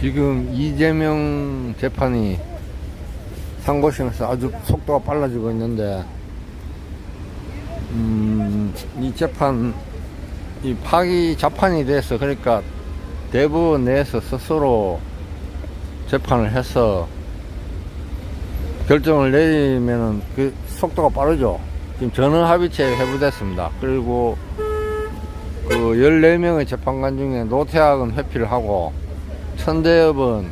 지금 이재명 재판이 상고심에서 아주 속도가 빨라지고 있는데, 음, 이 재판, 이 파기 자판이 돼서, 그러니까 대법원 내에서 스스로 재판을 해서 결정을 내리면은 그 속도가 빠르죠. 지금 전원 합의체 회부됐습니다. 그리고 그 14명의 재판관 중에 노태학은 회피를 하고 천대엽은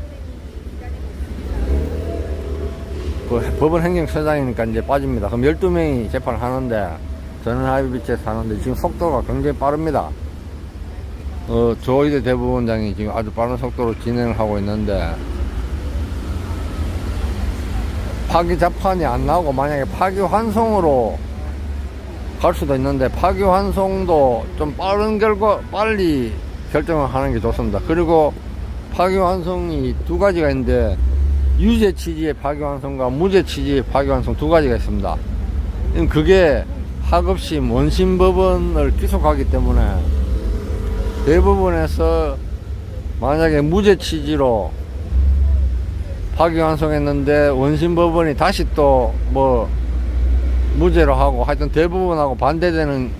그 법원 행정처장이니까 이제 빠집니다. 그럼 12명이 재판을 하는데 전원합의체에서 하는데 지금 속도가 굉장히 빠릅니다. 어, 조이대 대법원장이 지금 아주 빠른 속도로 진행을 하고 있는데 파기 재판이 안 나오고 만약에 파기 환송으로 갈 수도 있는데 파기 환송도 좀 빠른 결과 빨리 결정을 하는 게 좋습니다. 그리고 파기 환송이 두 가지가 있는데 유죄 취지의 파기 환송과 무죄 취지의 파기 환송 두 가지가 있습니다. 그게 하급심 원심법원을 기속하기 때문에 대법원에서 만약에 무죄 취지로 파기환송했는데 원심법원이 다시 또 뭐 무죄로 하고 하여튼 대부분하고 반대되는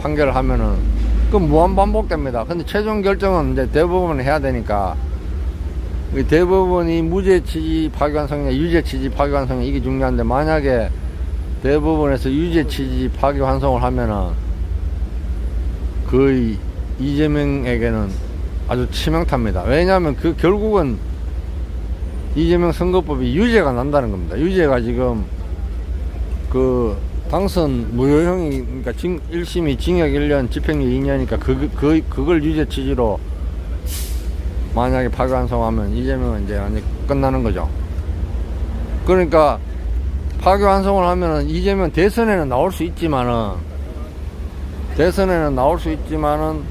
판결을 하면은 그건 무한 반복됩니다. 근데 최종 결정은 이제 대법원이 해야 되니까 이 대법원이 무죄 취지 파기환송이냐 유죄 취지 파기환송이냐 이게 중요한데 만약에 대법원에서 유죄 취지 파기환송을 하면은 거의 이재명에게는 아주 치명타입니다. 왜냐하면 그 결국은 이재명 선거법이 유죄가 난다는 겁니다. 유죄가 지금 그 당선 무효형이 그러니까 징, 1심이 징역 1년 집행유예 2년이니까 그, 그, 그걸 유죄 취지로 만약에 파기환송하면 이재명은 이제 끝나는 거죠. 그러니까 파기환송을 하면은 이재명 대선에는 나올 수 있지만은 대선에는 나올 수 있지만은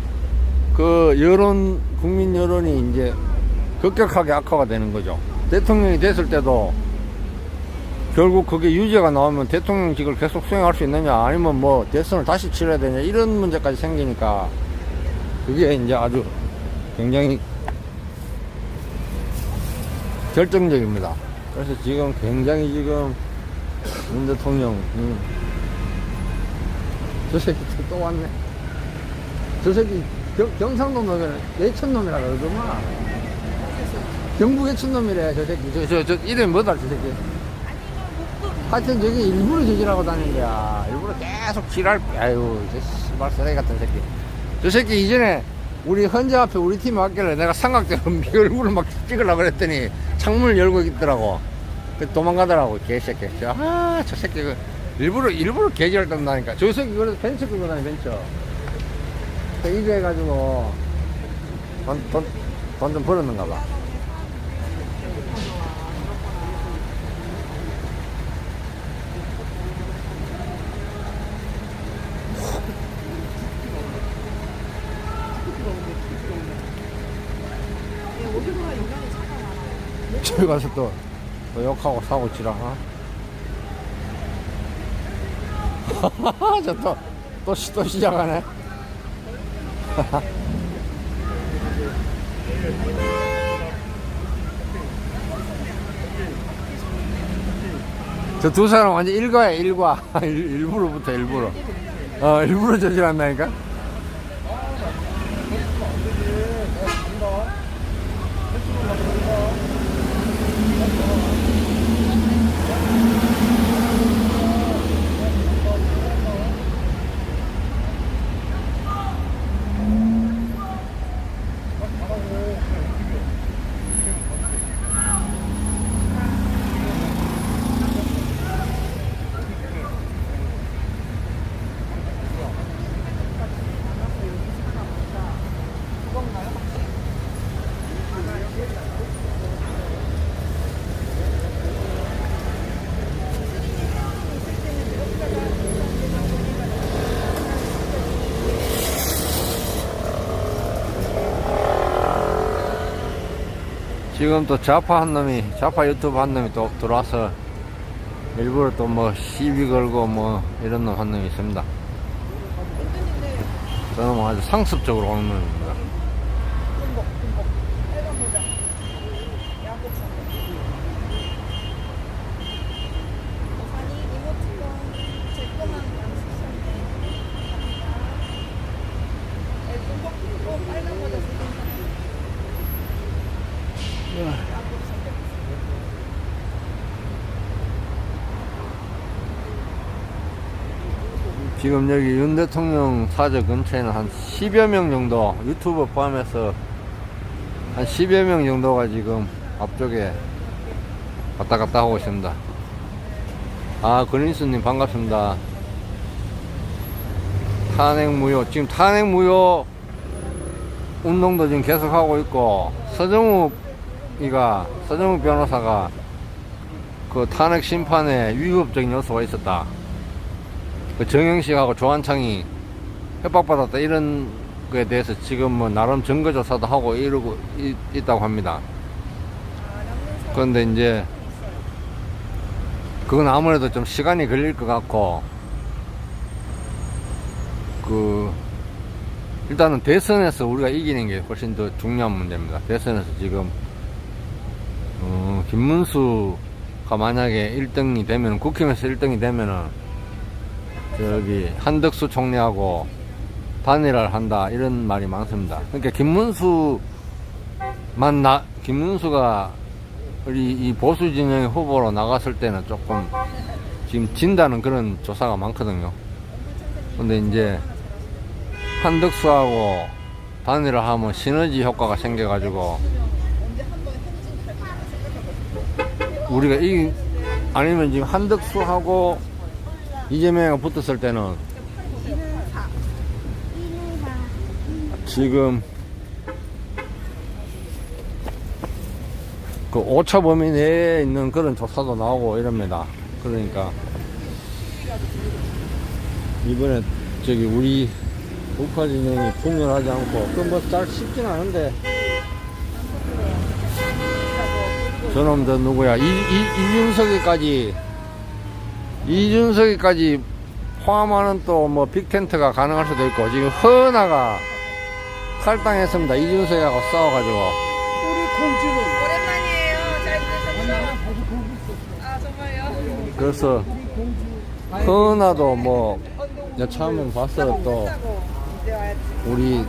그 여론 국민 여론이 이제 급격하게 악화가 되는 거죠. 대통령이 됐을 때도 결국 그게 유죄가 나오면 대통령직을 계속 수행할 수 있느냐 아니면 뭐 대선을 다시 치러야 되냐 이런 문제까지 생기니까 그게 이제 아주 굉장히 결정적입니다. 그래서 지금 굉장히 지금 문 대통령 음, 저 새끼 또 왔네. 저 새끼 경, 경상도 놈이라 예천놈이라 그러더만. 경북 예천놈이래 저 새끼. 저 저 저 이름이 뭐다 저 새끼? 하여튼 저기 일부러 저지라고 다니는 거야. 일부러 계속 지랄 아유 저 씨발 쓰레기 같은 새끼. 저 새끼 이전에 우리 헌재 앞에 우리 팀에 왔길래 내가 삼각대로 미 얼굴을 막 찍으려고 그랬더니 창문을 열고 있더라고. 그 도망가더라고 개새끼. 아저 새끼 그 일부러 일부러 개지랄 떤다니까. 저 새끼 그래서 벤처 끌고 다니 벤처 이거 해가지고 돈 돈 돈 좀 벌었는가 봐 저기 가서 또, 또 욕하고 사고 치라, 어? 저 또, 또, 시- 또 시작하네. 저 두 사람 완전 일과야, 일과. 일, 일부러부터 일부러. 어, 일부러 저질한다니까? 지금 또 좌파 한 놈이, 좌파 유튜브 한 놈이 또 들어와서 일부러 또 뭐 시비 걸고 뭐 이런 놈 한 놈이 있습니다. 저는 뭐 아주 상습적으로 오는 놈입니다. 지금 여기 윤 대통령 사저 근처에는 한 10여 명 정도 유튜버 포함해서 한 10여 명 정도가 지금 앞쪽에 왔다 갔다 하고 있습니다. 아, 근인수님 반갑습니다. 탄핵 무효, 지금 탄핵 무효 운동도 지금 계속 하고 있고, 서정욱이가, 서정욱 변호사가 그 탄핵 심판에 위법적인 요소가 있었다. 그 정영식하고 조한창이 협박받았다. 이런 거에 대해서 지금 뭐 나름 증거조사도 하고 이러고 있, 있다고 합니다. 그런데 이제 그건 아무래도 좀 시간이 걸릴 것 같고 그 일단은 대선에서 우리가 이기는 게 훨씬 더 중요한 문제입니다. 대선에서 지금 어, 김문수가 만약에 1등이 되면 국힘에서 1등이 되면은 저기 한덕수 총리하고 단일화를 한다 이런 말이 많습니다. 그러니까 김문수만 나 김문수가 우리 이 보수 진영의 후보로 나갔을 때는 조금 지금 진다는 그런 조사가 많거든요. 근데 이제 한덕수하고 단일화 하면 시너지 효과가 생겨가지고 우리가 이 아니면 지금 한덕수하고 이재명이 붙었을 때는 지금 그 오차 범위 내에 있는 그런 조사도 나오고 이럽니다. 그러니까 이번에 저기 우리 우파 진영이 분열하지 않고 그뭐잘 쉽진 않은데 저놈 저 누구야 이, 이, 이준석이까지 이준석이까지 포함하는 또 뭐 빅텐트가 가능할 수도 있고 지금 허나가 탈당했습니다. 이준석이하고 싸워가지고. 우리 공주는 오랜만이에요. 잘 지내셨죠? 아 정말요? 그래서 허나도 뭐 여차하면 봤어요 또. 우리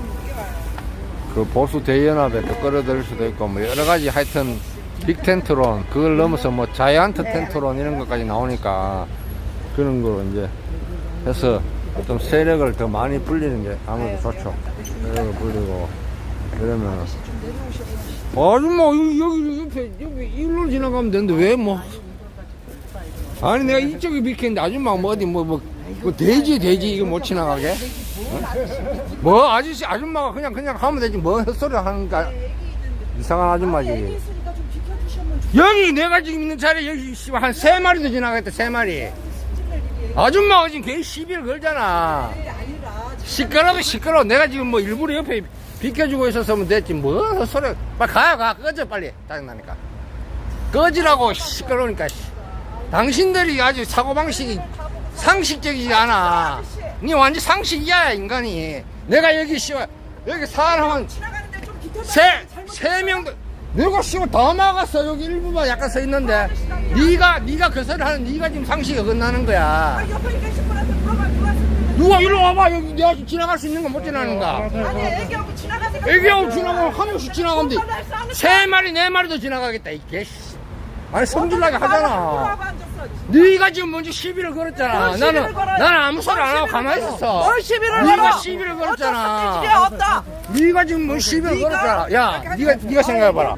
그 보수 대연합에 또 끌어들일 수도 있고 뭐 여러 가지 하여튼 빅 텐트론 그걸 넘어서 뭐 자이언트 텐트론 이런 것까지 나오니까 그런 거로 이제 해서 좀 세력을 더 많이 불리는 게 아무래도 좋죠. 세력을 불리고 그러면 아줌마 여기, 여기 옆에 여기 일로 지나가면 되는데 왜 뭐? 아니 내가 이쪽에 비켰는데 아줌마 뭐 어디 뭐뭐 돼지 돼지 이거 못 지나가게? 어? 뭐 아저씨 아줌마가 그냥 그냥 하면 되지. 뭐 헛소리 하는가? 이상한 아줌마지. 여기 내가 지금 있는 자리에 여기 한 세 마리도 지나가겠다 세 마리 아줌마가 지금 괜히 시비를 걸잖아. 시끄러도 시끄러워. 내가 지금 뭐 일부러 옆에 비켜주고 있었으면 됐지. 뭐 헛소리 빨리 가요 가. 꺼져 빨리. 짜증나니까. 꺼지라고 시끄러우니까 씨. 당신들이 아주 사고방식이 상식적이지 않아. 니 완전 상식이야 인간이. 내가 여기 씨발 여기 사람은. 세, 세 명도, 내가 씨발 다 막았어. 여기 일부만 약간 서 있는데. 네가, 네가 그 소리 하는 네가 지금 상식이 어긋나는 거야. 아, 옆에 계신 분한테 물어봐 물어봤으면 누가 일로 와봐. 여기 내가 지금 지나갈 수 있는 거못 지나는가. 아니 애기하고 지나가세요. 애기하고 지나가면 한 명씩 지나가면 돼. 세 마리, 네 마리도 지나가겠다. 이 개씨. 아니, 성질나게 하잖아. 네가 지금 먼저 시비를 걸었잖아. 뭘 시비를 나는, 걸어요? 나는 아무 소리 안 하고 가만히 있었어. 뭘 시비를 네가 걸어? 시비를 어떤 걸었잖아. 어따? 네가 지금 뭐 시비를 걸었잖아. 야, 네가, 네가 생각해 봐라.